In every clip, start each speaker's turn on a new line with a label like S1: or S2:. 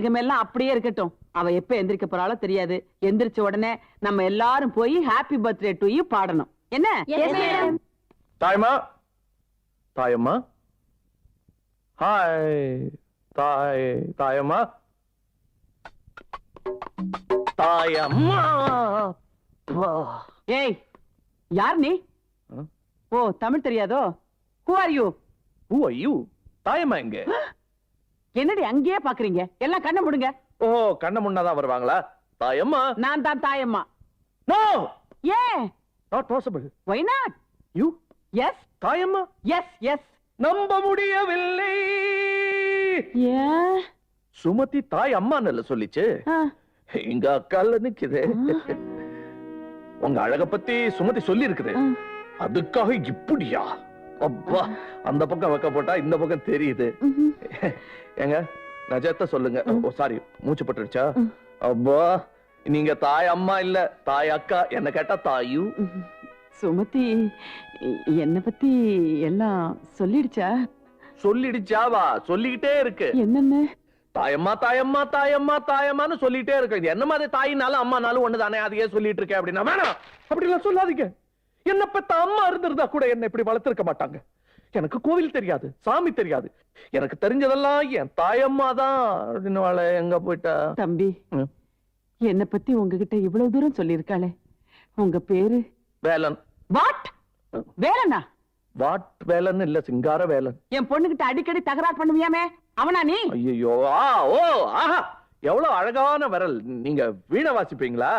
S1: எல்லாம் அப்படியே இருக்கட்டும். அவ எப்ப எந்திரிக்க போறாளோ தெரியாது. எந்திரிச்ச உடனே நம்ம எல்லாரும் போய் ஹாப்பி பர்த்டே டு யூ பாடணும். என்ன?
S2: தாயம்மா தாயம்மா? ஹாய் தாய் தாயம்மா? தாயம்மா.
S1: ஏய் யார் நீ? ஓ தமிழ் தெரியாதோ? Who are you
S2: Who are you? தாயம்மா எங்க?
S1: என்னடி அங்கேயே பாக்குறீங்க? எல்லாம் கண்ணை முடுங்க.
S2: ஓ கண்ண முன்னாதான் வருவாங்களா? தாயம்மா.
S1: நான் தான் தாயம்மா.
S2: நோ
S1: ஏன்
S2: not possible
S1: why not
S2: you
S1: yes
S2: Thayamma?
S1: Yes yes
S2: நம்ப முடியவில்லை.
S1: ஏன்
S2: சுமதி தாய் அம்மான்னு சொல்லிச்சு.
S1: ஆ,
S2: எங்க அக்கால நிக்குது. உங்க அழக பத்தி சுமதி சொல்லி இருக்குது. அதுக்காக இப்படியா? அப்பா அந்த பக்கம் வைக்க போட்டா இந்த பக்கம் தெரியுது. ஏங்க நஜத்தை சொல்லுங்க. ஓ சாரி மூச்சு பட்டுருச்சா? அப்பா நீங்க தாய் அம்மா இல்ல தாய் அக்கா என்ன கேட்டா தாயு.
S1: சுமதி என்ன பத்தி எல்லாம் சொல்லிடுச்சா?
S2: சொல்லிடுச்சாவா? சொல்லிக்கிட்டே இருக்கு.
S1: என்னன்னு?
S2: தாயம்மா தாயம்மா தாயம்மா தாயம்மான்னு சொல்லிட்டே இருக்கு. இது என்ன மாதிரி தாயினாலும் அம்மானாலும் ஒண்ணுதானே? அதையே சொல்லிட்டு இருக்கேன் அப்படின்னா வேணாம். அப்படி எல்லாம் சொல்லாதீங்க. என்ன பெத்த அம்மா இருந்திருந்தா கூட என்ன இப்படி வளர்த்திருக்க மாட்டாங்க. எனக்கு கோவில் தெரியாது சாமி தெரியாது. எனக்கு தெரிஞ்சதெல்லாம் என் தாயம்மா தான் எங்க போயிட்டா?
S1: தம்பி. என்ன பத்தி உங்ககிட்ட இவ்வளவு தூரம் சொல்லியிருக்காளே. உங்க பேரு?
S2: வேலன்.
S1: வாட்? வேலனா?
S2: வாட் வேலன் இல்ல சிங்கார வேலன்.
S1: என் பொண்ணுகிட்ட அடிக்கடி தகராறு பண்ணுவியாமே? அவனா நீ?
S2: ஐயோ ஆ ஓ ஆஹா. எவ்வளவு அழகான விரல். நீங்க வீணை வாசிப்பீங்களா?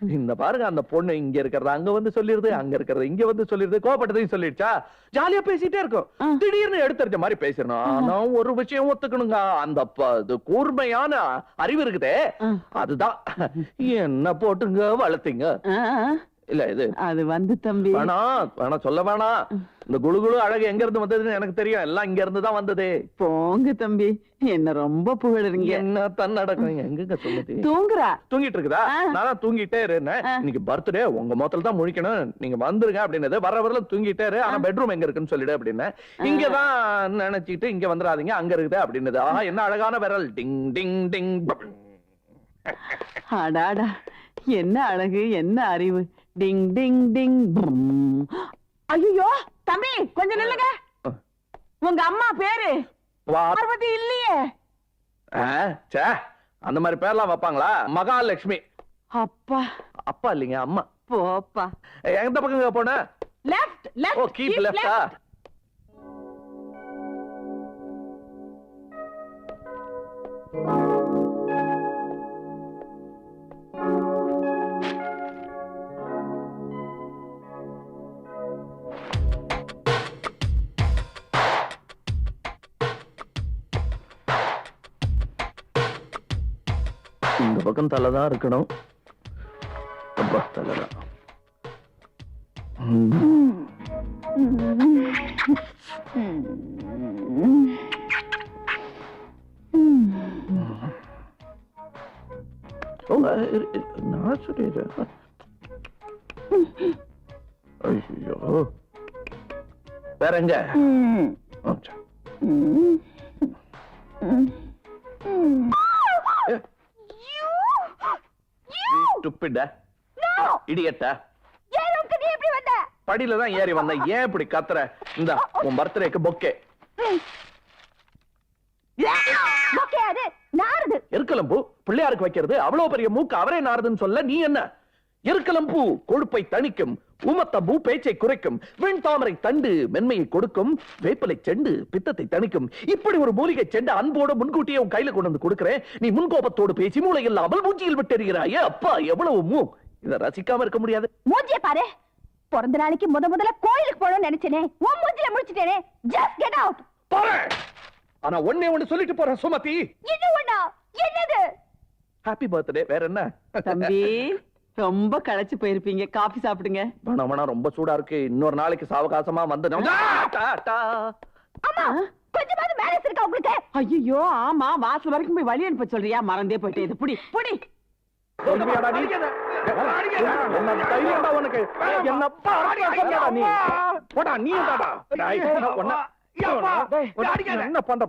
S2: இந்த பாருங்க அந்த பொண்ணு இங்க இருக்கிறத அங்க வந்து சொல்லிருது அங்க இருக்கிறத இங்க வந்து சொல்லிருது கோபப்பட்டதையும் சொல்லிடுச்சா? ஜாலியா பேசிட்டே. இருக்கும். திடீர்னு எடுத்தறிஞ்ச மாதிரி பேசிடணும். ஆனா ஒரு விஷயம் ஒத்துக்கணுங்க. அந்த கூர்மையான அறிவு இருக்குதே. அதுதான். என்ன போட்டுங்க வளர்த்தீங்க. இல்ல இது
S1: அது வந்து தம்பி.
S2: வேணாம் வேணாம் சொல்ல வேணாம் இந்த குளு அழகு எங்க இருந்து வந்ததுன்னு எனக்கு தெரியும். எல்லாம் இங்க இருந்து தான் வந்தது.
S1: போங்க தம்பி. என்ன ரொம்ப புகழுறீங்க.
S2: என்ன தன்னடக்கம்? எங்கங்க சொல்லுது?
S1: தூங்குறா.
S2: தூங்கிட்டு இருக்குதா. நான் தூங்கிட்டே இருந்தேன். இன்னைக்கு பர்த்டே உங்க மொத்தல தான் முழிக்கணும். நீங்க வந்துருங்க அப்படின்னது. வர வரல தூங்கிட்டே இரு. ஆனா பெட்ரூம் எங்க இருக்குன்னு சொல்லிடு அப்படின்னு இங்கதான் நினைச்சிட்டு இங்க வந்துடாதீங்க. அங்க இருக்குது அப்படின்னது. ஆஹா என்ன அழகான விரல். டிங் டிங் டிங்.
S1: அடாடா. என்ன அழகு என்ன அறிவு. டிங் டிங் டிங் ஐயோ தம்பி கொஞ்சம் நில்லுங்க. உங்க அம்மா பேரு? பார்வதி இல்லையே.
S2: ச்சே அந்த மாதிரி பேர்லாம் வைப்பாங்களா? மகாலட்சுமி.
S1: அப்பா.
S2: அப்பா இல்லைங்க அம்மா.
S1: போப்பா
S2: எந்த பக்கம் போன?
S1: லெஃப்ட்
S2: ஓ
S1: லெஃப்ட்
S2: கீப் லெஃப்டா இந்த பக்கம் தலை தான் இருக்கணும். அப்பா தலை தான் நான் சொல்லிடுறேன். ஐயோ. வேற எங்க? Stupid ஆ? idiot ஆ? படியில தான் ஏறி வந்தேன். ஏன் இப்படி கத்துற? இந்த உன் பர்த்டேக்கு பொக்கே. எருக்கலம்பூ பிள்ளையாருக்கு வைக்கிறது. அவ்வளவு பெரிய மூக்கு அவரே நாறுதுன்னு சொல்ல நீ என்ன? எருக்கலம்பூ கொழுப்பை தணிக்கும் ஊமத்தம்பூ பேச்சை குறைக்கும். வெண் தாமரை தண்டு மென்மையை கொடுக்கும். வேப்பிலை செண்டு பித்தத்தை தணிக்கும். இப்படி ஒரு மூலிகை செண்டு அன்போடு முன்கூட்டியே உன் கையில கொண்டு வந்து கொடுக்கிறேன். நீ முன்கோபத்தோடு பேசி மூளை இல்லாமல் மூச்சியில் விட்டெறிகிறாயே. அப்பா எவ்வளவு மூ? இத ரசிக்காம இருக்க முடியாது.
S3: மூஞ்சிய பாரு. பிறந்த நாளைக்கு முத முதல்ல கோயிலுக்கு போகணும்னு நினைச்சேனே. உன் மூஞ்சில முடிச்சிட்டேனே. ஜஸ்ட் கெட் அவுட்
S2: போறேன் ஆனா ஒண்ணே ஒண்ணு சொல்லிட்டு போறேன் சுமதி.
S3: இது ஒண்ணா? என்னது?
S2: ஹாப்பி பர்த்டே வேற என்ன?
S1: தம்பி. ரொம்ப களைச்சு போயிருப்பீங்க. காபி சாப்பிடுங்க.
S2: வேணாம் வேணாம் ரொம்ப சூடா இருக்கு. இன்னொரு நாளைக்கு சாவகாசமா வந்து டா, டா, டா.
S3: அம்மா கொஞ்சமாவது மேனஸ் இருக்கா உங்களுக்கு?
S1: ஐயோ ஆமா வாசல் வரைக்கும் போய் வழி அனுப்ப சொல்றியா? மறந்தே போயிட்டே இது. புடி புடி?
S2: என்ன தைரியம்டா உனக்கு? என்ன பார்த்தா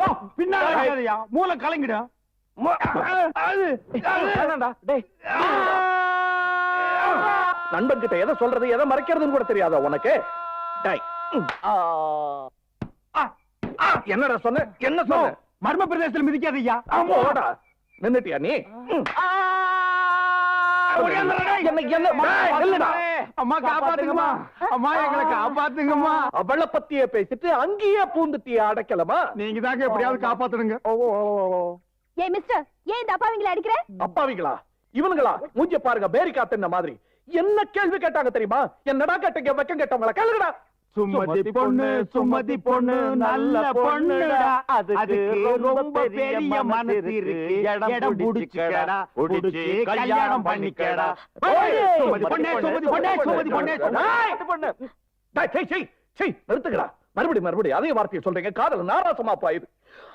S2: நண்பன் கிட்ட எதை சொல்றது எதை மறைக்கிறதுன்னு கூட தெரியாதா உனக்கு. என்னடா சொன்ன? என்ன சொன்ன?
S4: மர்ம பிரதேசத்தில் மிதிக்காதய்யா
S2: போடா நின்னுட்டியா நீ.
S4: அம்மா காப்பாத்துங்கம்மா. அம்மா எங்களை காப்பாத்துங்கம்மா.
S2: அவளை பத்தியே பேசிட்டு அங்கேயே பூந்துட்டிய அடைக்கலமா?
S4: நீங்க தாங்க எப்படியாவது காப்பாத்துடுங்க
S3: ஏய் மிஸ்டர் ஏன் இந்த அப்பாவிங்களை அடிக்கிற?
S2: அப்பாவிங்களா? இவனுங்களா? மூஞ்ச பாருங்க பேரிக்கா தின்ன மாதிரி. என்ன கேள்வி கேட்டாங்க தெரியுமா? என்னடா கேட்டீங்க? வெக்கம் கேட்டவங்களா கேளுங்கடா.
S4: சுமதி பொண்ணு சுமதி பொண்ணு நல்ல பொண்ணுடா. அதுக்கு ரொம்ப பெரிய மனசு இருக்கு. இடம் புடிச்சுக்கடா. புடிச்சு கல்யாணம் பண்ணிக்கடா. சுமதி பொண்ணே சுமதி பொண்ணே சுமதி பொண்ணே.
S2: பண்ணு. டேய், சீ, சீ, நிறுத்துங்கடா. மறுபடியும் மறுபடியும் அதே வார்த்தையை சொல்றீங்க. காதல் நாராசமா பாயுது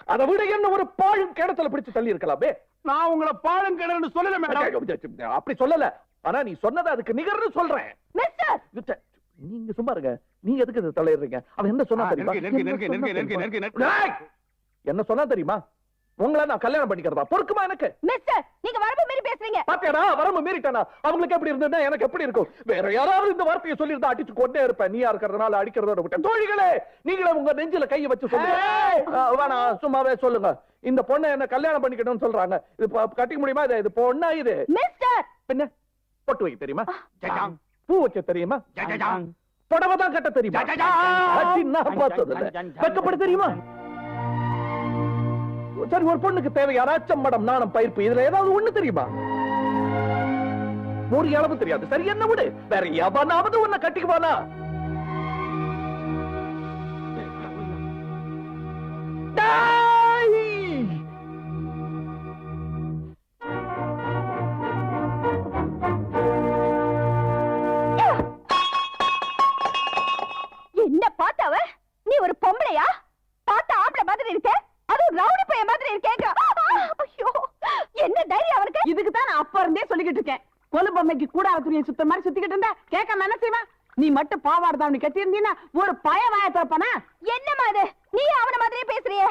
S2: அதை விட என்ன ஒரு பாழும் கிணத்துல பிடிச்சு தள்ளி இருக்கலாமே?
S4: நான் உங்களை பாடம் கிடன்னு சொல்லல மேடம்.
S2: அப்படி சொல்லல. ஆனா நீ சொன்னதை அதுக்கு நிகர்னு சொல்றேன். நீங்க சும்மா இருங்க. நீங்க எதுக்கு இதை தலையிடுறீங்க? அவன் என்ன சொன்னா தெரியுமா! என்ன சொன்னா தெரியுமா? உங்களை நான் கல்யாணம் பண்ணிக்கிறதா பொறுக்குமா எனக்கு?
S3: மிஸ்டர் நீங்க வரம்பு மீறி பேசுறீங்க.
S2: பாத்தியாடா வரம்பு மீறிட்டானா? அவங்களுக்கு எப்படி இருந்ததுன்னா எனக்கு எப்படி இருக்கும்? வேற யாராவது இந்த வார்த்தையை சொல்லி அடிச்சு கொண்டே இருப்பேன். நீயா இருக்கிறதுனால அடிக்கிறதோட விட்டேன். தோழிகளே நீங்களே உங்க நெஞ்சில கையை வச்சு சொல்லுங்க. ஆ, வேணாம் சும்மாவே சொல்லுங்க. இந்த பொண்ணை என்ன கல்யாணம் பண்ணிக்கணும்னு சொல்றாங்க. இது கட்டிக்க முடியுமா? இது இது பொண்ணா இது?
S3: மிஸ்டர்!
S2: பின்ன? பொட்டு வைக்க தெரியுமா. பூ வைக்க தெரியுமா. புடவை தான் கட்ட தெரியுமா? நான் பார்த்தது தெரியுமா? சரி ஒரு பொண்ணுக்கு தேவையான அச்சம் மடம் நாணம் பயிர்ப்பு இதுல ஏதாவது ஒண்ணு தெரியுமா? ஒரு அளவு தெரியாது. சரி என்ன விடு? வேற எவனாவது உன்னை கட்டிக்குவானா? டேய்!
S1: கட்டி இருந்தீன்னா ஒரு பய வாய திறப்பானா?
S3: என்னம்மா இது? நீ அவன மாதிரியே பேசுறியே.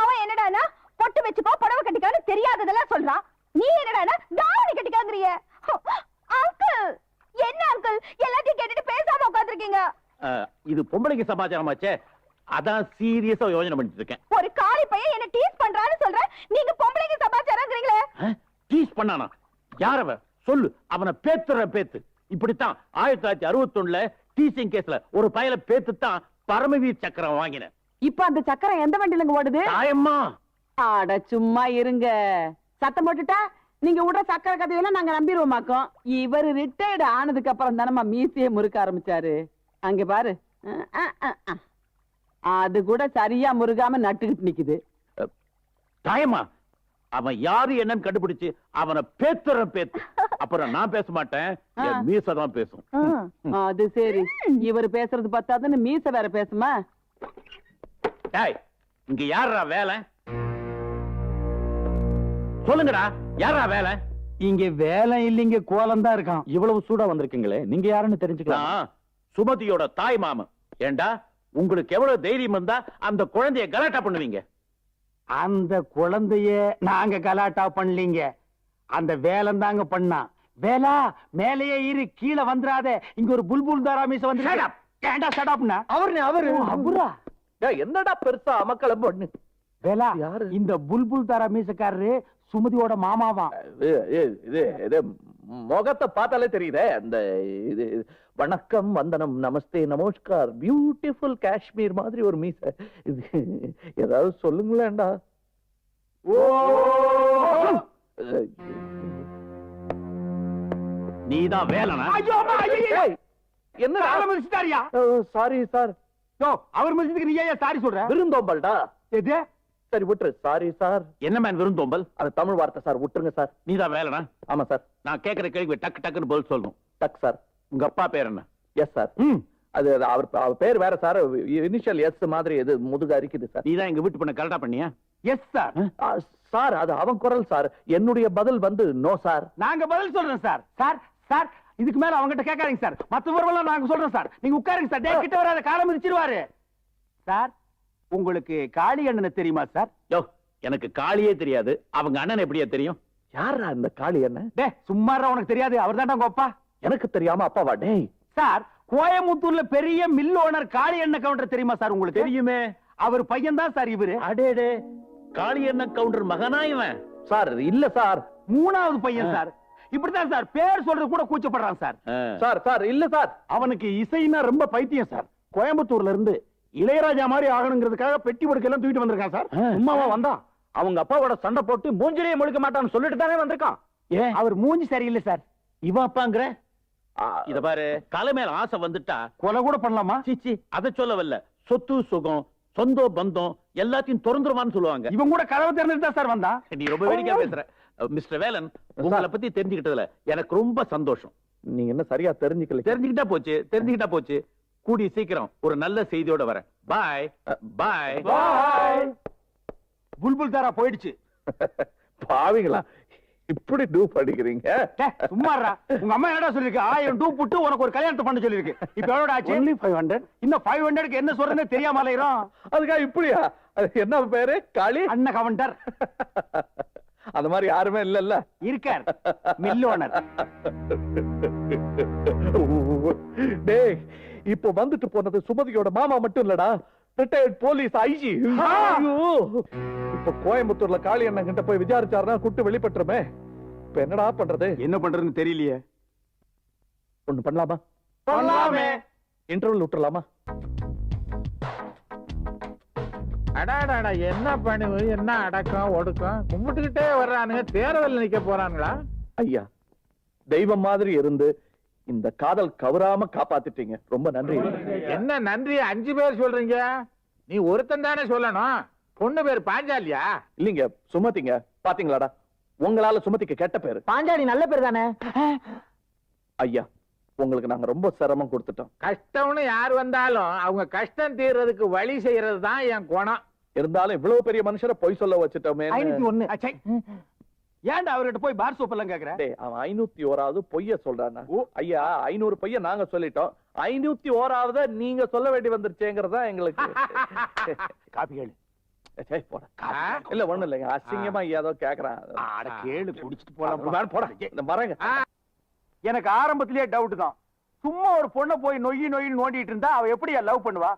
S3: அவன் என்னடானா பொட்டு வச்சுக்கோ புடவை கட்டிக்கான்னு தெரியாததெல்லாம் சொல்றான். நீ என்னடானா தாவணி கட்டிக்காங்கறிய. அங்கிள் என்ன அங்கிள் எல்லாத்தையும் கேட்டுட்டு பேசாம உட்கார்ந்திருக்கீங்க.
S4: இது பொம்பளைக்கு சமாச்சாரமாச்சே. அதான் சீரியஸா யோசனை பண்ணிட்டு இருக்கேன்
S3: ஒரு காளி பையன் என்ன டீஸ் பண்றான்னு சொல்ற நீங்க பொம்பளைக்கு சமாச்சாரங்கிறீங்களே.
S4: டீஸ் பண்ணானா? யார் அவன்? சொல்லு. அவனை பேத்துற பேத்து. இப்படித்தான் ஆயிரத்தி தொள்ளாயிரத்தி அறுபத்தி ஒண்ணுல டீசிங் கேஸ்ல ஒரு பயல பேத்து தான் பரமவீர் சக்கரம் வாங்கினேன்.
S1: இப்ப அந்த சக்கரம் எந்த வண்டியிலங்க ஓடுது?
S4: தாயம்மா.
S1: ஆட சும்மா இருங்க. சத்தம் போட்டுட்டா நீங்க விடுற சக்கரை கதையெல்லாம் நாங்க நம்பிடுவோமாக்கோம். இவரு ரிட்டையர்டு ஆனதுக்கு அப்புறம் தானம்மா மீசையே முறுக்க ஆரம்பிச்சாரு. அங்க பாரு. அது கூட சரியா முருகாம நட்டுக்கிட்டு நிக்குது.
S4: தாயம்மா அவன் யாரு என்னன்னு கண்டுபிடிச்சு அவனை பேத்துற பேத்து. அப்புறம் நான் பேச மாட்டேன். என் மீச தான் பேசும்.
S1: அது சரி. இவர் பேசுறது பத்தாதுன்னு மீச வேற பேசுமா?
S4: டேய் இங்க யாரா வேலை? சொல்லுங்கடா யாரா வேலை?
S5: இங்க வேலை இல்லைங்க கோலம் தான் இருக்கான். இவ்வளவு சூடா வந்திருக்கீங்களே நீங்க யாருன்னு தெரிஞ்சுக்கலாம்.
S4: சுமதியோட தாய் மாமன். ஏண்டா உங்களுக்கு எவ்வளவு தைரியம் இருந்தா அந்த குழந்தைய கலாட்டா பண்ணுவீங்க?
S5: அந்த குழந்தைய நாங்க கலாட்டா பண்ணலீங்க. அந்த வேலம் தாங்க பண்ணான் வேலா மேலேயே இரு கீழே வந்துராத இங்க ஒரு புல்புல் தாராமீச வந்து. ஏண்டா சடாப்னா
S2: அவரு. அவரு?
S5: அவரா
S2: என்னடா பெருசா அமக்களம் பொண்ணு?
S5: வேலா
S2: யாரு?
S5: இந்த புல்புல் தாரா மீசக்காரரு சுமதியோட மாமாவா?
S2: இது இது- முகத்தை பார்த்தாலே தெரியுதே. அந்த இது வணக்கம் வந்தனம் நமஸ்தே நமஸ்கார். பியூட்டிஃபுல் காஷ்மீர் மாதிரி ஒரு மீச. இது ஏதாவது சொல்லுங்களேன்டா.
S4: நீதான் வேலைனா?
S5: ஐயோ
S2: என்ன
S5: காலை மிதிச்சிட்டாரியா
S2: சாரி சார்.
S5: யோ அவர் மிதிச்சதுக்கு நீ ஏன் சாரி சொல்ற?
S2: விருந்தோம்பல்டா?
S5: எது?
S2: சரி விட்டுரு. Sorry sir.
S4: என்ன மேன் விருந்தோம்பல்?
S2: அது தமிழ் வார்த்தை சார். விட்டுருங்க சார்.
S4: நீதான் வேலைனா?
S2: ஆமா சார்.
S4: நான் கேக்குற கேள்வி டக்கு டக்குன்னு பதில் சொல்லணும்.
S2: டக் சார்.
S4: உங்க அப்பா பேர் என்ன?
S2: Yes sir.
S4: ம்.
S2: அது அவர் அவர் பேர் வேற சார். இனிஷியல் எஸ் மாதிரி இது முதுகு அரிக்குது சார்.
S4: நீதான் எங்க வீட்டு பண்ண கரெக்டா பண்ணியா?
S5: Yes sir.
S2: சார் அது அவன் குரல் சார். என்னுடைய பதில் வந்து நோ சார்.
S5: நாங்க பதில் சொல்றோம் சார். சார் சார் இதுக்கு மேல அவங்ககிட்ட கேட்காதீங்க சார். விவரம் நாங்க சொல்றோம் சார். நீங்க உட்காருங்க சார். டேய் கிட்ட வராத காலம் மிதிச்சிருவாரு. சார் உங்களுக்கு காளி அண்ணனை தெரியுமா சார்?
S4: யோ எனக்கு காளியே தெரியாது. அவங்க அண்ணன் எப்படியா தெரியும்.
S2: யாரா இந்த காளி என்ன
S5: டே சும்மாரா உனக்கு தெரியாது. அவர் தான்டா உங்க அப்பா.
S2: எனக்கு தெரியாம அப்பாவா டேய்?
S5: சார் கோயம்புத்தூர்ல பெரிய மில் ஓனர் காளி எண்ணெய் கவுண்டர் தெரியுமா சார் உங்களுக்கு?
S4: தெரியுமே.
S5: அவர் பையன் தான் சார் இவரு.
S4: அடேடே. காளி அண்ணன் கவுண்டர் மகனா இவன்?
S2: சார் இல்ல சார்.
S5: மூணாவது பையன் சார். இப்படித்தான் சார் பேர் சொல்றது கூட கூச்சப்படுறான் சார்.
S2: சார் சார் இல்ல சார்.
S5: அவனுக்கு இசைனா ரொம்ப பைத்தியம் சார். கோயம்புத்தூர்ல இருந்து இளையராஜா மாதிரி ஆகணுங்கிறதுக்காக பெட்டி படுக்கையெல்லாம் தூக்கிட்டு வந்திருக்கான் சார். சும்மாவா வந்தான்.
S4: அவங்க அப்பாவோட சண்டை போட்டு மூஞ்சிலேயே முழுக்க மாட்டான்னு சொல்லிட்டு தானே வந்திருக்கான்.
S5: ஏன் அவர் மூஞ்சி சரியில்லை சார்.
S4: இவன் அப்பாங்கிற? இத பாரு கலை மேல ஆசை வந்துட்டா
S5: கொலை கூட பண்ணலாமா?
S4: சீச்சி அத சொல்லவல்ல. சொத்து சுகம் சொந்த பந்தம் எல்லாத்தையும் திறந்துருவான்னு சொல்லுவாங்க.
S5: இவன் கூட கதவை திறந்துட்டு தான் சார் வந்தான்
S4: நீ ரொம்ப வேடிக்கையா பேசுற. மிஸ்டர் வேலன் உங்களை பத்தி தெரிஞ்சுக்கிட்டதுல எனக்கு ரொம்ப சந்தோஷம்.
S2: நீங்க என்ன சரியா தெரிஞ்சுக்கல?
S4: தெரிஞ்சுக்கிட்டா போச்சு தெரிஞ்சுக்கிட்டா போச்சு. கூடி சீக்கிரம் ஒரு நல்ல செய்தியோட வரேன். பாய் பாய்
S5: புல்புல் தாரா போயிடுச்சு.
S2: பாவிங்களா. இப்படி டூ படிக்கிறீங்க?
S5: டே, சும்மாறா உங்க அம்மா என்னடா சொல்லிருக்கு? ஆயிரம் டூ புட்டு உனக்கு ஒரு கல்யாணத்தை பண்ண சொல்லிருக்கு. இப்ப எவ்வளவு ஆச்சு?
S2: ஒன்லி ஃபைவ் ஹண்ட்ரட்
S5: இன்னும் ஃபைவ் ஹண்ட்ரட்க்கு என்ன சொல்றதுன்னு தெரியாம அலையிறோம்.
S2: அதுக்காக இப்படியா? அது என்ன பேரு? காளி?
S5: அண்ணன் கவுண்டர்.
S2: அந்த மாதிரி யாருமே இல்லல்ல.
S5: இருக்கார். மில் ஓனர்
S2: டேய் இப்போ வந்துட்டு போனது சுமதியோட மாமா மட்டும் இல்லடா. ரிட்டையர்ட் போலீஸ் ஐஜி இப்ப கோயம்புத்தூர்ல காளி அண்ணன் கிட்ட போய் விசாரிச்சாருன்னா குட்டு வெளிப்பட்டுருமே. இப்ப என்னடா பண்றது?
S5: என்ன பண்றதுன்னு தெரியலையே.
S2: ஒண்ணு பண்ணலாமா?
S5: பண்ணலாமே.
S2: இன்டர்வல் விட்டுறலாமா?
S6: அடாடாடா என்ன பணிவு? என்ன அடக்கம் ஒடுக்கம்? கும்பிட்டுக்கிட்டே வர்றானுங்க தேர்தல் நிக்க போறானுங்களா?
S2: ஐயா தெய்வம் மாதிரி இருந்து இந்த காதல் கவராம காப்பாத்திட்டீங்க. ரொம்ப நன்றி.
S6: என்ன நன்றி? அஞ்சு பேர் சொல்றீங்க? நீ ஒருத்தன் தானே சொல்லணும். பொண்ணு பேர் பாஞ்சாலியா?
S2: இல்லீங்க சுமதிங்க. பாத்தீங்களாடா? உங்களால சுமதிக்கு கெட்ட பேரு.
S7: பாஞ்சாலி நல்ல பேர் தானே?
S2: ஐயா உங்களுக்கு நாங்க ரொம்ப சிரமம் கொடுத்துட்டோம்.
S6: கஷ்டம்னு யார் வந்தாலும் அவங்க கஷ்டம் தீர்றதுக்கு வழி செய்யறது தான் என் குணம்.
S2: இருந்தாலும் இவ்வளவு பெரிய மனுஷரை பொய் சொல்ல வச்சுட்டோமே
S5: ஒண்ணு. ஏன்டா அவர்கிட்ட போய் பார் சோப் எல்லாம் கேக்குற
S2: அவன் ஐநூத்தி ஓராவது பொய்ய சொல்றானா ஐயா ஐநூறு பொய்ய நாங்க சொல்லிட்டோம். ஐநூத்தி ஓராவது நீங்க சொல்ல வேண்டி வந்துருச்சேங்கிறதா எங்களுக்கு.
S5: காப்பி கேளு?
S2: இல்ல ஒண்ணும் இல்லைங்க. அசிங்கமா ஏதோ கேக்குறான்.
S5: அட கேளு குடிச்சிட்டு
S2: போலாம். போடா. இந்த மரங்க
S5: எனக்கு ஆரம்பத்திலேயே டவுட் தான். சும்மா ஒரு பொண்ணை போய் நொய்யி நொய்யின்னு நோண்டிட்டு இருந்தா அவ எப்படி லவ் பண்ணுவா?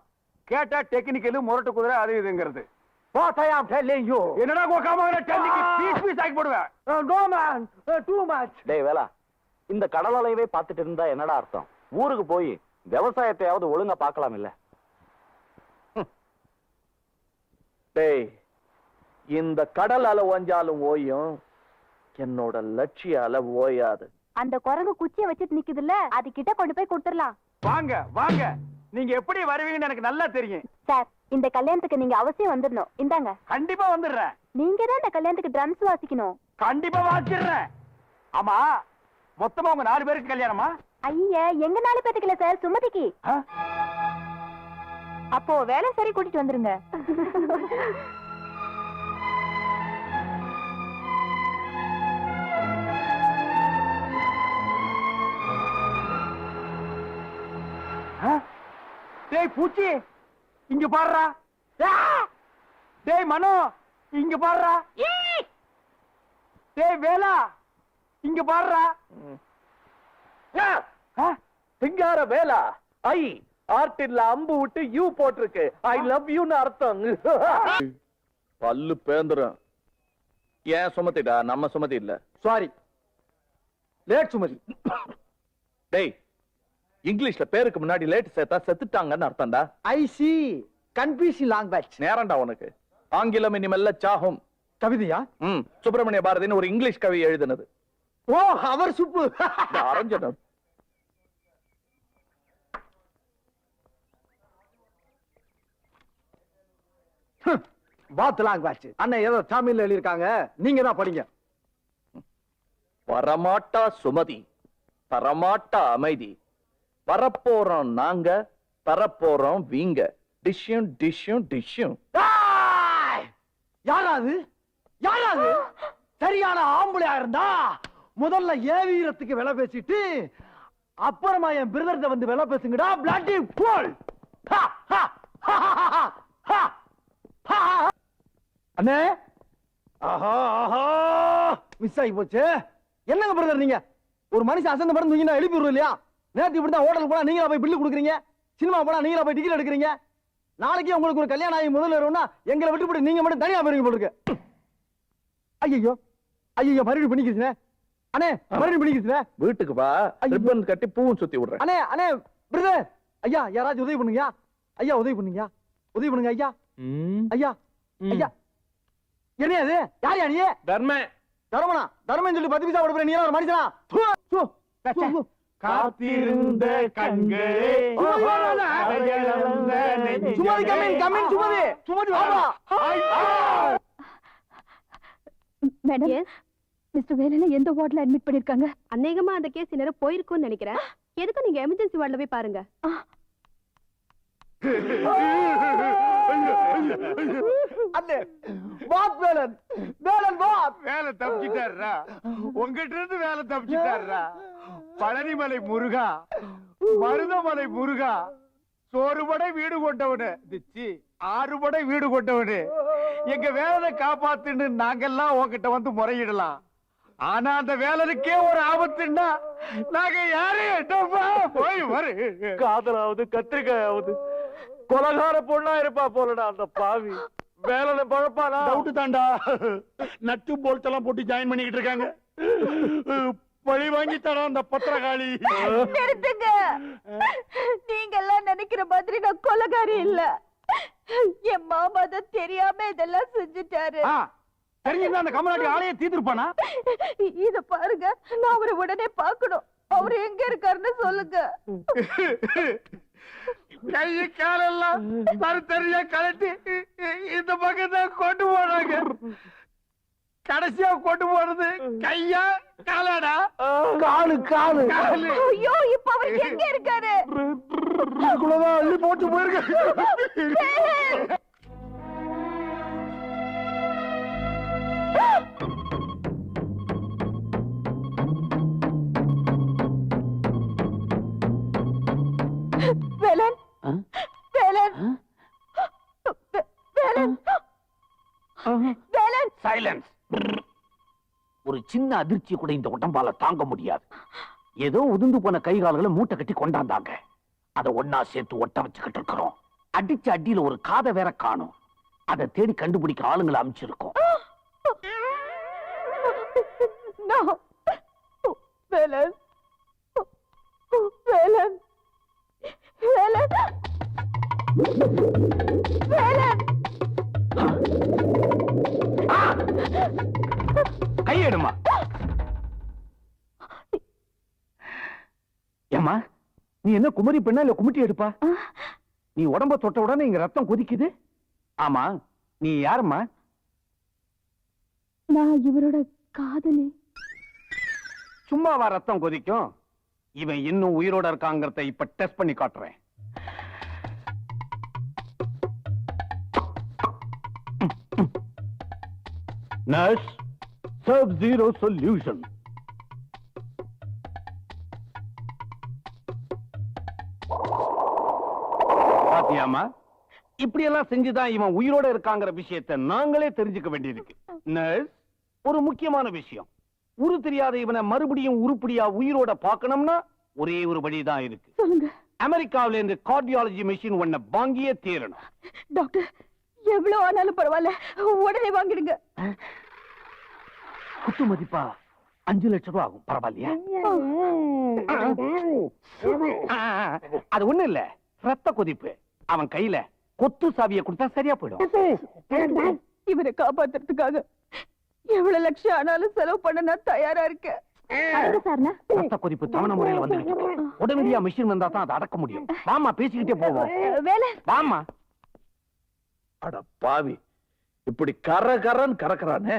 S5: கேட்டா டெக்னிக்கலு முரட்டு குதிரை அது இதுங்கிறது.
S2: What I am telling you.
S5: என்னடா கோக்காம டெல்லிக்கு பீஸ் பீஸ் ஆக்கி போடுவேன்.
S2: No man, too much.
S8: டேய் வேலா. இந்த கடல் அலையவே பார்த்துட்டு இருந்தா என்னடா அர்த்தம்? ஊருக்கு போய் விவசாயத்தையாவது ஒழுங்கா பார்க்கலாம் இல்ல?
S2: டேய் இந்த கடல் அலை ஓஞ்சாலும் ஓயும். என்னோட லட்சிய அலை ஓயாது.
S9: அந்த குரங்கு குச்சிய வச்சுட்டு நிக்குதுல்ல அது கிட்ட கொண்டு போய் கொடுத்துடலாம்.
S5: வாங்க வாங்க. நீங்க எப்படி வருவீங்கன்னு எனக்கு நல்லா தெரியும்.
S9: சார் இந்த கல்யாணத்துக்கு நீங்க அவசியம் வந்துடணும் இந்தாங்க.
S5: கண்டிப்பா வந்துடுறேன்.
S9: நீங்க தான் இந்த கல்யாணத்துக்கு ட்ரம்ஸ் வாசிக்கணும்.
S5: கண்டிப்பா வாச்சிடுறேன் ஆமா மொத்தமா உங்க நாலு பேருக்கு கல்யாணமா?
S9: ஐய எங்க நாலு பேத்துக்கு இல்ல சார் சுமதிக்கு? அப்போ வேலை சரி கூட்டிட்டு வந்துருங்க?
S5: டேய் பூச்சி. இங்க பாடுறா. டேய் மனோ இங்க பாடுறா. டேய் வேலா இங்க பாடுறா. ஆ?
S2: சிங்கார வேலா ஐ ஆர்டின்ல அம்பு விட்டு யூ போட்டிருக்கு. ஐ லவ் யூன்னு அர்த்தம். பல்லு பேந்துரும். ஏன் சுமத்திடா நம்ம சுமதி இல்ல.
S5: Sorry late Sumathi.
S2: டேய் இங்கிலீஷ்ல பேருக்கு முன்னாடி லேட் சேர்த்தா செத்துட்டாங்கன்னு அர்த்தம்டா.
S5: ஐ சி கன்ஃபியூஷன் லாங்குவேஜ்
S2: நேரம்டா உனக்கு. ஆங்கிலம் இனிமெல்ல சாகும்.
S5: கவிதையா?
S2: ம் சுப்பிரமணிய பாரதின்னு ஒரு இங்கிலீஷ் கவி எழுதினது.
S5: ஓ அவர் சுப்பு.
S2: அரஞ்சனம்.
S5: பாத் லாங்குவேஜ் அண்ணன் ஏதோ தமிழ்ல எழுதியிருக்காங்க. நீங்க தான் படிங்க.
S2: வரமாட்டா சுமதி தரமாட்டா அமைதி. வரப்போறோம் நாங்க தரப்போறோம் வீங்க. டிஷ்யும் டிஷ்யும் டிஷ்யும்.
S5: யாராது யாராது சரியான ஆம்பளையா இருந்தா முதல்ல ஏ வீரத்துக்கு விலை பேசிட்டு அப்புறமா என் பிரதர்கிட்ட வந்து விலை பேசுங்கடா பிளாட்டி போல் அண்ணே?
S7: ஆஹா ஆஹா. மிஸ் ஆகி போச்சு. என்னங்க பிரதர் நீங்க? ஒரு மனுஷன் அசந்த மருந்து தூங்கினா எழுப்பி விடுவோம் இல்லையா? நேத்து இப்படி தான் ஹோட்டலுக்கு போனா நீங்களா போய் பில்லு கொடுக்குறீங்க? சினிமா போனா நீங்களா போய் டிக்கெட் எடுக்கிறீங்க? நாளைக்கு உங்களுக்கு ஒரு கல்யாணம் ஆகி முதல்ல வரும்னா எங்களை விட்டு நீங்க மட்டும் தனியா போயிருங்க போட்டுருக்கு ஐயோ ஐயோ மறுபடியும் பண்ணிக்கிறீங்க அண்ணே மறுபடியும் பண்ணிக்கிறீங்க
S2: வீட்டுக்கு
S7: ஐயோ.
S2: ரிப்பன் கட்டி பூவும் சுத்தி விடுறேன்.
S7: அண்ணே அண்ணே பிரதர் ஐயா யாராச்சும் உதவி பண்ணுங்க ஐயா உதவி பண்ணுங்க உதவி பண்ணுங்க ஐயா. ஐயா ஐயா. என்ன அது யார் யா நீ?
S2: தர்ம
S7: தர்மனா? தர்மன் சொல்லி பத்து பைசா கொடுக்குற நீ ஒரு மனுஷனா.
S5: காத்திருந்த கண்களே.
S7: Sumathi come in come in Sumathi. Sumathi
S3: madam mister Velanai எந்த வார்டுல அட்மிட் பண்ணிருக்காங்க அநேகமா அந்த கேஸ் நேரம் போயிருக்கும்னு நினைக்கிறேன். எதுக்கு நீங்க எமர்ஜென்சி வார்டுல போய் பாருங்க.
S7: அண்ணே வாத் வேலன். வேலன் வாத்
S5: வேலை தப்பிச்சிட்டாருடா. உங்ககிட்ட இருந்து வேலை தப்பிச்சிட்டாருடா. பழனிமலை முருகா மருதமலை முருகா சோறுபடை வீடு கொண்டவனு. திச்சி ஆறுபடை வீடு கொண்டவனு. எங்க வேலை காப்பாத்துன்னு நாங்கெல்லாம் உன்கிட்ட வந்து முறையிடலாம். ஆனா அந்த வேலனுக்கே ஒரு ஆபத்துன்னா நாங்க யாரையும் போய் வரு.
S4: காதலாவது கத்திரிக்காயாவது. கொலகார பொண்ணா இருப்பா போலடா அந்த பாவி. வேலை பழப்பானா?
S5: டவுட் தான்டா. நட்டு போல்ட் எல்லாம் போட்டு ஜாயின் பண்ணிக்கிட்டு இருக்காங்க. பழி வாங்கி தரான் அந்த பத்திரகாளி.
S3: நிறுத்துங்க. நீங்க எல்லாம் நினைக்கிற மாதிரி நான் கொலகாரி இல்ல. என் மாமா தான் தெரியாம இதெல்லாம் செஞ்சுட்டாரு.
S7: தெரிஞ்சிருந்தா அந்த கமலாட்டி ஆளையே தீர்த்துருப்பானா?
S3: இத பாருங்க நான் அவரை உடனே பார்க்கணும். அவர் எங்க இருக்காருன்னு சொல்லுங்க.
S5: கையை காலெல்லாம் தருத்தறியா கழட்டி இந்த பக்கம் தான் கொண்டு போறாங்க கடைசியா கொண்டு போறது கையா காலாடா?
S7: காலு காலு.
S5: காலு.
S3: ஐயோ இப்ப அவர் எங்க இருக்காரு?
S7: அள்ளி போட்டு போயிருக்க சின்ன அதிர்ச்சி கூட இந்த உடம்பால தாங்க முடியாது. ஏதோ உதிர்ந்து போன கை கால்களை மூட்டை கட்டி கொண்டாந்தாங்க. அத ஒன்னா சேர்த்து ஒட்ட வச்சுக்கிட்டு இருக்கிறோம். அடிச்ச அடியில ஒரு காதை வேற காணும். அதை தேடி கண்டுபிடிக்க ஆளுங்களை அமைச்சிருக்கோம்.
S3: No. வேலன். வேலன். வேலன். வேலன்.
S7: கையெடுமா. ஏமா நீ என்ன குமரி பெண்ணா இல்ல குமிட்டி எடுப்பா? நீ உடம்ப தொட்ட உடனே இங்க ரத்தம் கொதிக்குது. ஆமா நீ யாரும்மா?
S3: நான் இவரோட காதலி.
S7: சும்மாவா ரத்தம் கொதிக்கும்? இவன் இன்னும் உயிரோட இருக்காங்கிறத இப்ப டெஸ்ட் பண்ணி காட்டுறேன். நர்ஸ் சர்வ் ஜீரோ சொல்யூஷன் பாத்தியாமா? இப்படி எல்லாம் செஞ்சுதான் இவன் உயிரோட இருக்காங்கிற விஷயத்தை நாங்களே தெரிஞ்சுக்க வேண்டியிருக்கு. நர்ஸ் ஒரு முக்கியமான விஷயம். உரு தெரியாத இவனை மறுபடியும் உருப்படியா உயிரோட பார்க்கணும்னா ஒரே ஒரு வழிதான் இருக்கு. அமெரிக்காவில இருந்து கார்டியாலஜி மிஷின் உன்னை வாங்கியே தீரணும்
S3: டாக்டர் எவ்வளவு ஆனாலும் பரவாயில்ல. உடனே வாங்கிடுங்க.
S7: குத்து மதிப்பா அஞ்சு லட்சம் ரூபாய் ஆகும். பரவாயில்லையா? அது ஒண்ணு இல்ல. ரத்த கொதிப்பு. அவன் கையில கொத்து சாவியை கொடுத்தா சரியா போயிடும்.
S3: இவரை காப்பாத்துறதுக்காக எவ்வளவு லட்சம் ஆனாலும் செலவு பண்ண நான் தயாரா இருக்கேன்.
S7: ரத்த கொதிப்பு தவணை முறையில் வந்துகிட்டு இருக்கு. உடனடியா மிஷின் வந்தா தான் அதை அடக்க முடியும். வாமா பேசிக்கிட்டே போவோம். வாமா
S2: அட பாவி. இப்படி கர கரன்னு கறக்குறானே.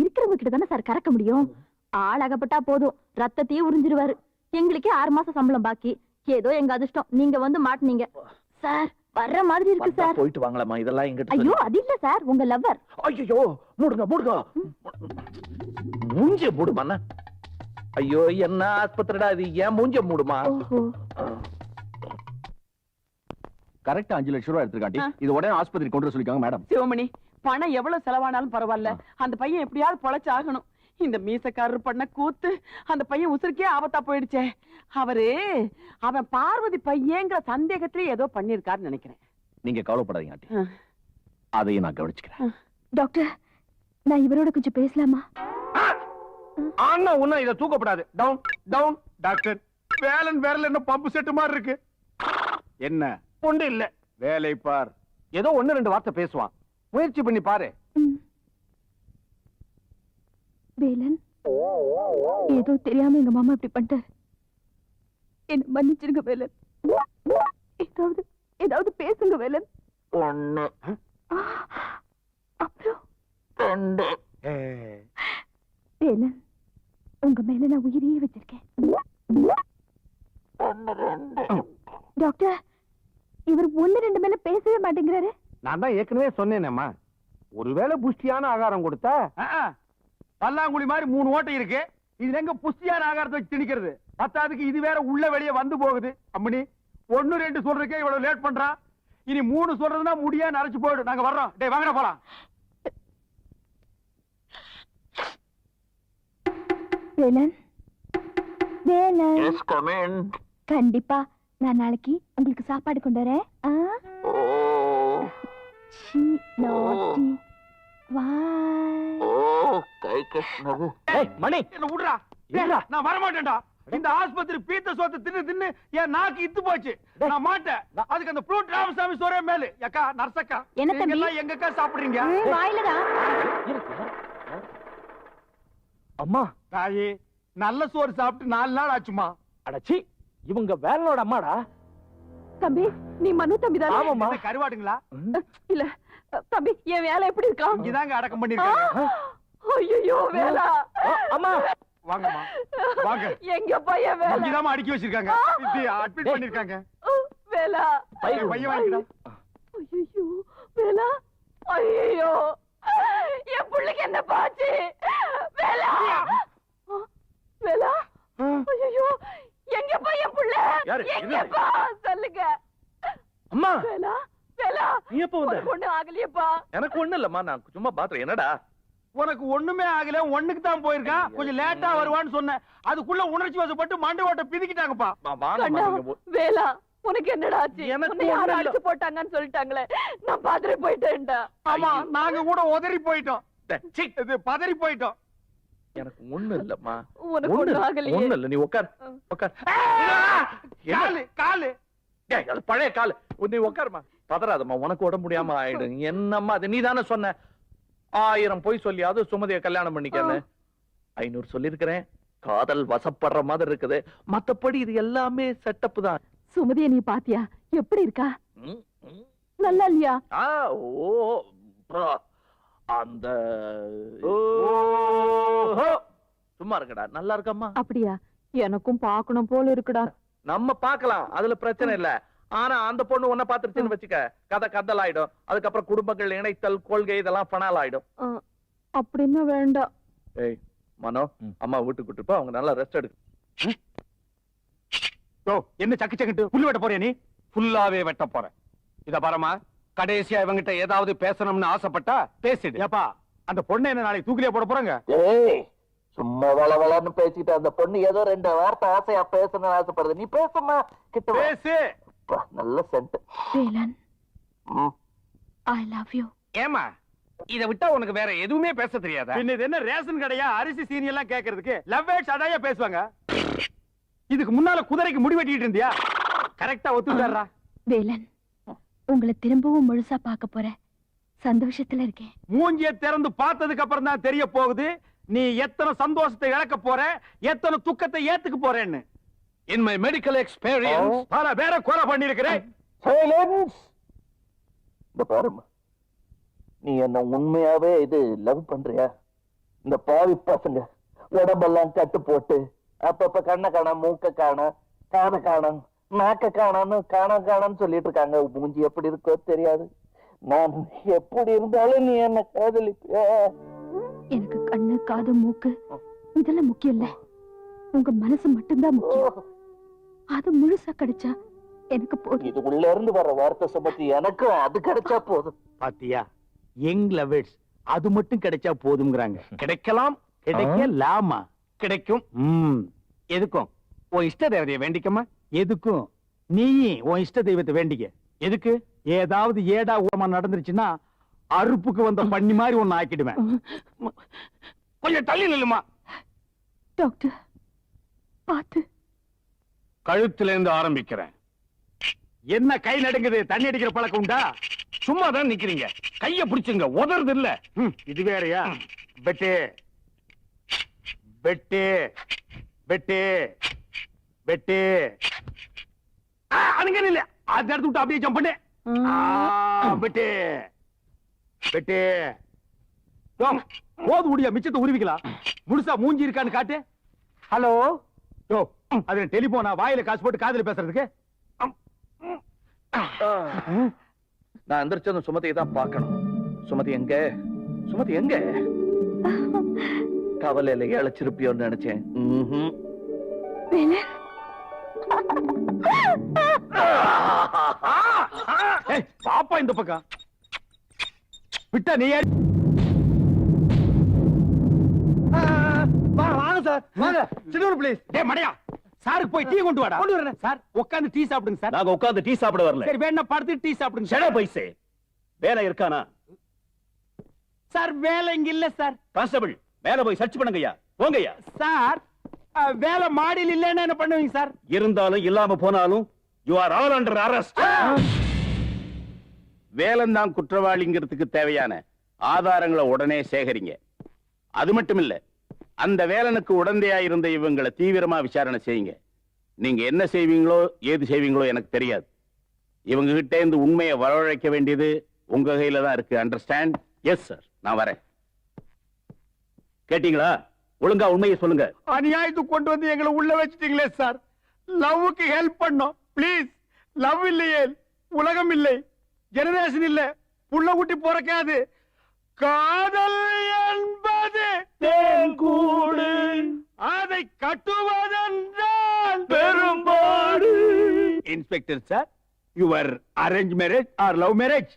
S3: இருக்கிறவங்க கிட்ட தானே சார் கறக்க முடியும்? ஆள் அகப்பட்டா போதும். ரத்தத்தையே உறிஞ்சிருவாரு. எங்களுக்கே ஆறு மாசம் சம்பளம் பாக்கி. ஏதோ எங்க அதிர்ஷ்டம். நீங்க வந்து மாட்டுனீங்க. சார் வர்ற மாதிரி இருக்கு சார்.
S2: போயிட்டு வாங்கலாமா? இதெல்லாம் எங்கிட்ட
S3: ஐயோ அது இல்ல சார். உங்க லவ்வர்
S2: ஐயோ மூடுங்க மூடுங்க. மூஞ்ச மூடுமா ஐயோ என்ன ஆஸ்பத்திரிடா இது? ஏன் மூஞ்ச மூடுமா?
S7: கரெக்டா அஞ்சு லட்சம் ரூபாய் எடுத்துருக்காண்டி. இது உடனே ஆஸ்பத்திரி கொண்டு வர சொல்லிருக்காங்க மேடம்.
S1: சிவமணி பணம் எவ்வளவு செலவானாலும் பரவாயில்ல. அந்த பையன் எப்படியாவது பொழைச்சாகணும். இந்த மீசக்காரர் பண்ண கூத்து அந்த பையன் உசுருக்கே ஆபத்தா போயிடுச்சே. அவரு அவன் பார்வதி பையங்கிற சந்தேகத்திலே ஏதோ பண்ணிருக்காருன்னு நினைக்கிறேன்.
S4: நீங்க கவலைப்படாதீங்க ஆண்டி. அதையும் நான் கவனிச்சுக்கிறேன்.
S3: டாக்டர் நான் இவரோட கொஞ்சம் பேசலாமா?
S5: ஆனா உன்ன இத தூக்கப்படாது. Down down doctor. வேலன் வேறல என்ன பம்பு செட்டு மாதிரி இருக்கு. என்ன? ஒண்ணு இல்ல. வேலை பார்.
S7: ஏதோ ஒண்ணு ரெண்டு வார்த்தை பேசுவான். முயற்சி பண்ணி பாரு.
S3: வேலன் ஏதோ தெரியாம எங்க மாமா இப்படி பண்ணிட்டாரு என்ன மன்னிச்சிருங்க வேலன். ஏதாவது ஏதாவது பேசுங்க வேலன்.
S2: ஒண்ணு.
S3: அப்புறம்?
S2: ரெண்டு.
S3: வேலன் உங்க மேல நான் உயிரையே வச்சிருக்கேன். டாக்டர் இவர் ஒண்ணு ரெண்டு மேல பேசவே மாட்டேங்கிறாரு.
S7: நான் தான் ஏற்கனவே சொன்னேனேம்மா. ஒருவேளை புஷ்டியான ஆகாரம் கொடுத்தா.
S5: பல்லாங்குழி மாதிரி மூணு ஓட்டை இருக்கு. இதுல எங்க புஷ்டியான ஆகாரத்தை வச்சு திணிக்கிறது? பத்தாவதுக்கு இது வேற உள்ள வெளியே வந்து போகுது. அம்மணி ஒண்ணு ரெண்டு சொல்றதுக்கே இவ்வளவு லேட் பண்றான். இனி மூணு சொல்றதுன்னா முடியா நரைச்சு போயிடும். நாங்க வர்றோம். டேய் வாங்கடா போலாம்.
S3: வேலன். வேலன்.
S2: எஸ் கமின்
S3: கண்டிப்பா. நான் நாளைக்கு உங்களுக்கு சாப்பாடு கொண்டு வரேன்?
S2: ஓ ஓ கை
S7: ஏய் மணி.
S5: என்ன விடுறா டேய், நான் வர மாட்டேன்டா இந்த ஆஸ்பத்திரி பீத்த சோத்தை தின்னு தின்னு என் நாக்கு இத்து போச்சு. நான் மாட்டேன். அதுக்கு அந்த ப்ளூ ராமசாமி சோரே மேலு. அக்கா நர்சக்கா
S3: என்ன தம்பி?
S5: சாப்பிடுறீங்க?
S7: அம்மா.
S5: தாயி நல்ல சோறு சாப்பிட்டு நாலு நாள் ஆச்சுமா?
S7: அடச்சி இவங்க வேலனோட அம்மாடா.
S3: தம்பி நீ மனு தம்பி தானே
S7: ஆமாம்மா.
S5: என்ன கருவாடுங்களா?
S3: இல்ல. தம்பி என் வேலை எப்படி இருக்கான்
S5: இங்கதாங்க அடக்கம் பண்ணிருக்காங்க
S3: ஐயோ வேலா.
S7: அம்மா.
S5: வாங்கம்மா. வாங்க.
S3: எங்க பையன் வேலை?
S5: இங்கதாம்மா அடுக்கி வச்சிருக்காங்க. இப்படி அட்மிட் பண்ணிருக்காங்க
S3: வேலா.
S5: பையன் வாங்கிடா
S3: ஐயோ வேலா. ஐயோ என் புள்ளைக்கு என்ன பாச்சு? வேலா. வேலா. ஐயோ எங்க பையன் புள்ள?
S2: யாரு?
S3: எங்கப்பா
S2: அம்மா!
S3: வேலா வேலா!
S2: நீ எப்ப வந்த?
S3: உனக்கு ஒண்ணு ஆகலையேப்பா.
S2: எனக்கு ஒண்ணு இல்லம்மா நான் சும்மா பாத்துறேன். என்னடா?
S5: உனக்கு ஒண்ணுமே ஆகல ஒண்ணுக்கு தான் போயிருக்கான் கொஞ்சம் லேட்டா வருவான்னு சொன்னேன். அதுக்குள்ள உணர்ச்சி வசப்பட்டு மண்டை ஓட்ட பிதிக்கிட்டாங்கப்பா.
S3: வேலா உனக்கு என்னடா ஆச்சு?
S2: எனக்கு
S3: யாரும். அடிச்சு போட்டாங்கன்னு சொல்லிட்டாங்களே. நான் பாத்துட்டு போயிட்டேன்டா.
S5: ஆமா நாங்க கூட உதறி போயிட்டோம்.
S2: டேய், சீ,
S5: இது பதறி போயிட்டோம்.
S2: எனக்கு ஒண்ணு இல்லம்மா.
S3: உனக்கு
S2: ஒண்ணு
S3: ஆகலையே.
S2: ஒண்ணு இல்ல நீ உட்கார் உட்கார்?
S5: காலு காலு.
S2: அது பழைய கால். நீ உட்காருமா பதறாதம்மா உனக்கு உடம்பு முடியாம ஆயிடும். என்னம்மா அது? நீ தானே சொன்ன. ஆயிரம் பொய் சொல்லியாவது சுமதிய கல்யாணம் பண்ணிக்கன்னு. ஐநூறு சொல்லிருக்கிறேன் காதல் வசப்படுற மாதிரி இருக்குது. மத்தபடி இது எல்லாமே செட்டப் தான்.
S3: சுமதிய நீ பாத்தியா? எப்படி இருக்கா. நல்லா இல்லையா?
S2: ஆ, ஓ அந்த சும்மா இருக்கடா. நல்லா இருக்கம்மா.
S3: அப்படியா? எனக்கும் பார்க்கணும் போல இருக்குடா.
S2: நம்ம பார்க்கலாம் அதுல பிரச்சனை இல்ல. ஆனா அந்த பொண்ணு உன்ன பாத்துருச்சுன்னு வச்சுக்க கதை கதல் ஆயிடும் அதுக்கப்புறம் குடும்பங்கள் இணைத்தல் கொள்கை இதெல்லாம் பணால் ஆயிடும்
S3: அப்படின்னு வேண்டாம்.
S2: ஏய் மனோ அம்மா வீட்டுக்கு கூட்டு போ அவங்க நல்லா ரெஸ்ட் எடுக்கு.
S5: ஓ என்ன சக்கு சக்கிட்டு புல்லு வெட்ட போறியா நீ? ஃபுல்லாவே வெட்ட போறேன் இத பாரமா கடைசியா இவங்கிட்ட ஏதாவது பேசணும்னு ஆசைப்பட்டா பேசிடு. ஏப்பா அந்த பொண்ணை என்ன நாளைக்கு தூக்கிலே போட போறாங்க?
S2: ஏய் சும்மா வள வளன்னு பேசிட்டு அந்த பொண்ணு ஏதோ ரெண்டு வார்த்தை ஆசையா பேசணும்னு ஆசைப்படுது. நீ பேசுமா கிட்ட.
S5: பேசு.
S2: நல்ல scent
S3: Velan I love you
S7: ஏமா இத விட்டா உனக்கு வேற எதுவுமே பேச தெரியாதா?
S5: பின்ன இது என்ன ரேஷன் கடையா அரிசி சீனி எல்லாம் கேக்குறதுக்கு? லவ் வேட்ஸ் அடாயா பேசுவாங்க? இதுக்கு முன்னால குதிரைக்கு முடி வெட்டிட்டு இருந்தியா? கரெக்டா ஒத்துட்டாரா
S3: வேலன் உங்களை திரும்பவும் முழுசா பார்க்க போறேன். சந்தோஷத்துல இருக்கேன்.
S5: மூஞ்சிய திறந்து பார்த்ததுக்கு அப்புறம் தான் தெரிய போகுது. நீ எத்தனை சந்தோஷத்தை இழக்க போற? எத்தனை துக்கத்தை ஏத்துக்க போறேன்னு?
S7: இன் மை மெடிக்கல் எக்ஸ்பீரியன்ஸ்
S5: பல பேரை கொலை பண்ணிருக்கிறேன்
S2: சைலன்ஸ் இந்த பாருமா நீ என்ன உண்மையாவே இது லவ் பண்றியா? இந்த பாவி பசங்க உடம்பெல்லாம் கட்டு போட்டு அப்பப்ப கண்ணை காண மூக்க காண காதை காணம் நாக்க காணான்னு காண காணன்னு சொல்லிட்டு இருக்காங்க. மூஞ்சி எப்படி இருக்கோ தெரியாது. நான் எப்படி இருந்தாலும் நீ என்ன காதலிப்பியா
S3: எனக்கு கண்ணு காது மூக்கு இதெல்லாம் முக்கியம் இல்ல. உங்க மனசு மட்டும்தான் முக்கியம். அது முழுசா கிடைச்சா எனக்கு போதும்.
S2: இது உள்ள இருந்து வர வார்த்தை சுமத்தி எனக்கும் அது கிடைச்சா போதும்.
S5: பாத்தியா யங் லவர்ஸ் அது மட்டும் கிடைச்சா போதுங்கிறாங்க கிடைக்கலாம் கிடைக்கலாமா? கிடைக்கும். ம். எதுக்கும்? உன் இஷ்ட தேவதையை வேண்டிக்கமா எதுக்கும்? நீ உன் இஷ்ட தெய்வத்தை வேண்டிக்க. எதுக்கு? ஏதாவது ஏடா ஊரமா நடந்துருச்சுன்னா அறுப்புக்கு வந்த பண்ணி மாதிரி ஒன்னு ஆக்கிடுவேன். கொஞ்சம் தள்ளி நில்லுமா?
S3: டாக்டர் பாத்து
S5: கழுத்துல இருந்து ஆரம்பிக்கிறேன். என்ன கை நடுங்குது? தண்ணி அடிக்கிற பழக்கம் உண்டா? சும்மா தான் நிக்கிறீங்க. கைய பிடிச்சுங்க உதறது இல்ல இது வேறயா? பெட்டு பெட்டு பெட்டு பெட்டு ஆ, அங்க இல்ல அந்த இடத்து விட்டு அப்படியே ஜம்ப் பண்ணு. Bed bed. யோம், போது முடியா மிச்சத்தை உருவிக்கலாம். முழுசா மூஞ்சி இருக்கான்னு காட்டு. ஹலோ. யோ அது டெலிபோனா வாயில காசு போட்டு காதுல பேசுறதுக்கு?
S2: நான் எந்திரிச்சதும் சுமதியை தான் பார்க்கணும். சுமதி எங்க? சுமதி எங்க? கவலையில இழைச்சிருப்பியோன்னு நினைச்சேன்.
S5: பாப்பா இந்த பக்கம். விட்டா நீ ஏறி-
S7: வாங்க வாங்க சார். வாங்க சின்னூர் ப்ளீஸ்
S5: டேய் மடையா. சாருக்கு போய் டீ கொண்டு வாடா. கொண்டு வரேன் சார். உட்கார்ந்து டீ சாப்பிடுங்க சார்.
S4: நாங்க உட்கார்ந்து டீ சாப்பிட வரல.
S5: சரி வேணா படுத்து டீ சாப்பிடுங்க
S4: செட
S5: சார்.
S4: பைசே. வேலை இருக்கானா?
S5: சார் வேலை இங்க இல்ல சார்.
S4: கான்ஸ்டபிள் மேல போய் சர்ச் பண்ணுங்கய்யா. போங்கய்யா.
S5: சார் வேலை மாடியில் இல்லைன்னா என்ன பண்ணுவீங்க சார்?
S4: இருந்தாலும் இல்லாம போனாலும் you are all under arrest வேலந்தான் குற்றவாளிங்கிறதுக்கு தேவையான ஆதாரங்களை உடனே சேகரிங்க. அது மட்டும் இல்ல அந்த வேலனுக்கு உடந்தையா இருந்த இவங்களை தீவிரமா விசாரணை செய்யுங்க. நீங்க என்ன செய்வீங்களோ ஏது செய்வீங்களோ எனக்கு தெரியாது. இவங்க கிட்ட இருந்து உண்மையை வரவழைக்க வேண்டியது உங்க கையில தான் இருக்கு. அண்டர்ஸ்டாண்ட் எஸ் சார் நான் வரேன். கேட்டீங்களா? ஒழுங்கா உண்மையை சொல்லுங்க.
S5: அநியாயத்துக்கு கொண்டு வந்து எங்களை உள்ள வச்சிட்டீங்களே சார் லவ்வுக்கு ஹெல்ப் பண்ணோம். ப்ளீஸ் லவ் இல்லையே. உலகம் இல்லை. ஜெனரேஷன் இல்ல. புள்ள குட்டி பிறக்காது. காதல் என்பது தேன்கூடு அதை கட்டுவதென்றால் பெரும்பாடு inspector sir your arrange marriage or love marriage